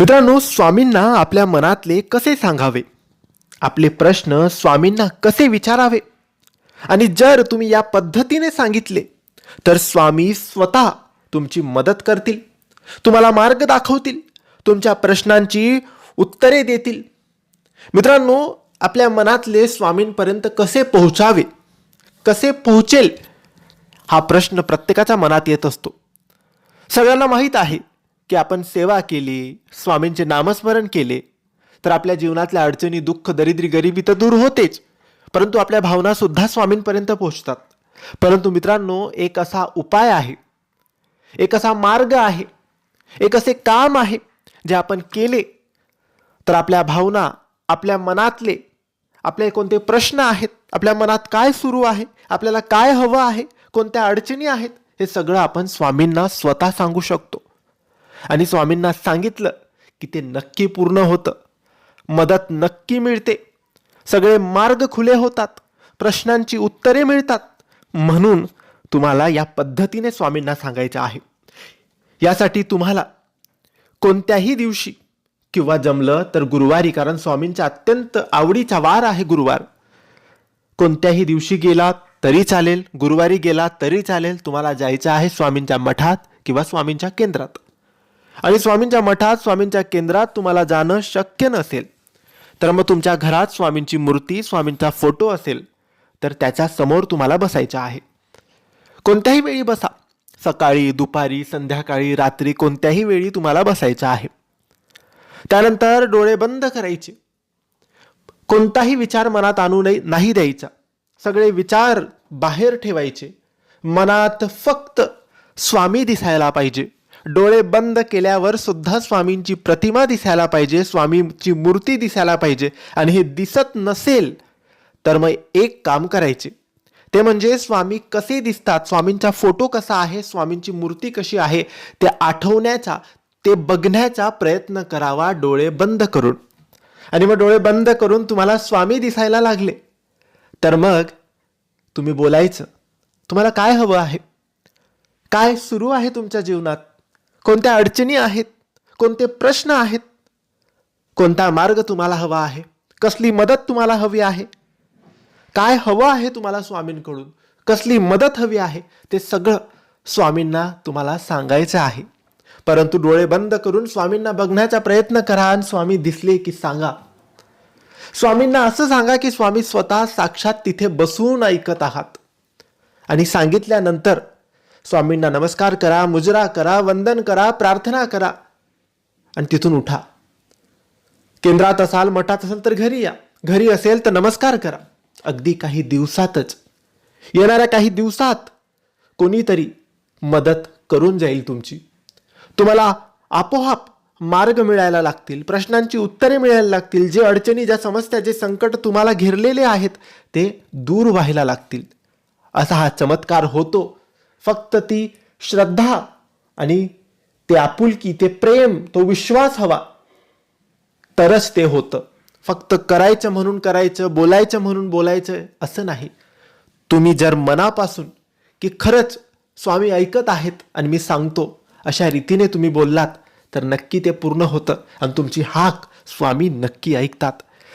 मित्रांनो स्वामींना आपल्या मनातले कसे सांगावे? आपले प्रश्न स्वामींना कसे विचारावे? आणि जर तुम्ही या पद्धतीने सांगितले तर स्वामी स्वतः तुमची मदत करतील तुम्हाला मार्ग दाखवतील तुमच्या प्रश्नांची उत्तरे देतील. मित्रांनो आपल्या मनातले स्वामींपर्यंत कसे पोहोचावे कसे पोहोचेल हा प्रश्न प्रत्येकाच्या मनात येत असतो. सगळ्यांना माहीत आहे की आपण सेवा केली स्वामींचे नामस्मरण केले तर आपल्या जीवनातल्या अडचणी दुःख दरिद्री गरिबी तर दूर होतेच. परंतु आपल्या भावना सुद्धा स्वामींपर्यंत पोहोचतात. परंतु मित्रांनो एक असा उपाय आहे. एक असा मार्ग आहे. एक असे काम आहे जे आपण केले तर आपल्या भावना आपल्या मनातले आपले कोणते प्रश्न आहेत आपल्या मनात काय सुरू आहे आपल्याला काय हवं आहे कोणत्या अडचणी आहेत हे सगळं आपण स्वामींना स्वतः सांगू शकतो. आणि स्वामींना सांगितलं की ते नक्की पूर्ण होतं. मदत नक्की मिळते. सगळे मार्ग खुले होतात. प्रश्नांची उत्तरे मिळतात. म्हणून तुम्हाला या पद्धतीने स्वामींना सांगायचं आहे. यासाठी तुम्हाला कोणत्याही दिवशी किंवा जमलं तर गुरुवारी कारण स्वामींचा अत्यंत आवडीचा वार आहे गुरुवार. कोणत्याही दिवशी गेलात तरी चालेल गुरुवारी गेला तरी चालेल तुम्हाला जायचं आहे स्वामींच्या मठात किंवा स्वामींच्या केंद्रात. आणि स्वामींच्या मठात स्वामींच्या केंद्रात तुम्हाला जाणं शक्य नसेल. तर मग तुमच्या घरात स्वामींची मूर्ती स्वामींचा फोटो असेल तर त्याच्यासमोर तुम्हाला बसायचं आहे. कोणत्याही वेळी बसा. सकाळी दुपारी संध्याकाळी रात्री कोणत्याही वेळी तुम्हाला बसायचं आहे. त्यानंतर डोळे बंद करायचे. कोणताही विचार मनात आणू नये नाही द्यायचा. सगळे विचार बाहेर ठेवायचे. मनात फक्त स्वामी दिसायला पाहिजे. डोळे बंद केल्यावर सुद्धा स्वामींची प्रतिमा दिसायला पाहिजे स्वामींची मूर्ती दिसायला पाहिजे आणि हे दिसत नसेल तर मग एक काम करायचे. ते म्हणजे स्वामी कसे दिसतात स्वामींचा फोटो कसा आहे स्वामींची मूर्ती कशी आहे ते आठवण्याचा ते बघण्याचा प्रयत्न करावा डोळे बंद करून. आणि मग डोळे बंद करून तुम्हाला स्वामी दिसायला लागले. तर मग तुम्ही बोलायचं तुम्हाला काय हवं आहे? काय सुरू आहे तुमच्या जीवनात? कोणत्या अडचणी आहेत? कोणते प्रश्न आहेत? कोणता मार्ग तुम्हाला हवा आहे? कसली मदत तुम्हाला हवी आहे? काय हवं आहे तुम्हाला स्वामींकडून? कसली मदत हवी आहे? ते सगळं स्वामींना तुम्हाला सांगायचं आहे. परंतु डोळे बंद करून स्वामींना बघण्याचा प्रयत्न करा आणि स्वामी दिसले की सांगा. स्वामींना असं सांगा की स्वामी स्वतः साक्षात तिथे बसून ऐकत आहात. आणि सांगितल्यानंतर स्वामींना नमस्कार करा मुजरा करा वंदन करा प्रार्थना करा. आणि तिथून उठा. केंद्रात असाल मठात असाल तर घरी या. घरी असेल तर नमस्कार करा. अगदी काही दिवसातच. येणाऱ्या काही दिवसात कोणीतरी मदत करून जाईल तुमची. तुम्हाला आपोआप मार्ग मिळायला लागतील प्रश्नांची उत्तरे मिळायला लागतील जे अडचणी ज्या समस्या जे संकट तुम्हाला घेरलेले आहेत ते दूर व्हायला लागतील. असा हा चमत्कार होतो. फक्त ती श्रद्धा आणि ते आपुलकी ते प्रेम तो विश्वास हवा. तरच ते होतं. फक्त करायचं म्हणून करायचं बोलायचं म्हणून बोलायचं असं नाही. तुम्ही जर मनापासून की खरंच स्वामी ऐकत आहेत आणि मी सांगतो अशा रीतीने तुम्ही बोललात तर नक्की ते पूर्ण होतं आणि तुमची हाक स्वामी नक्की ऐकतात.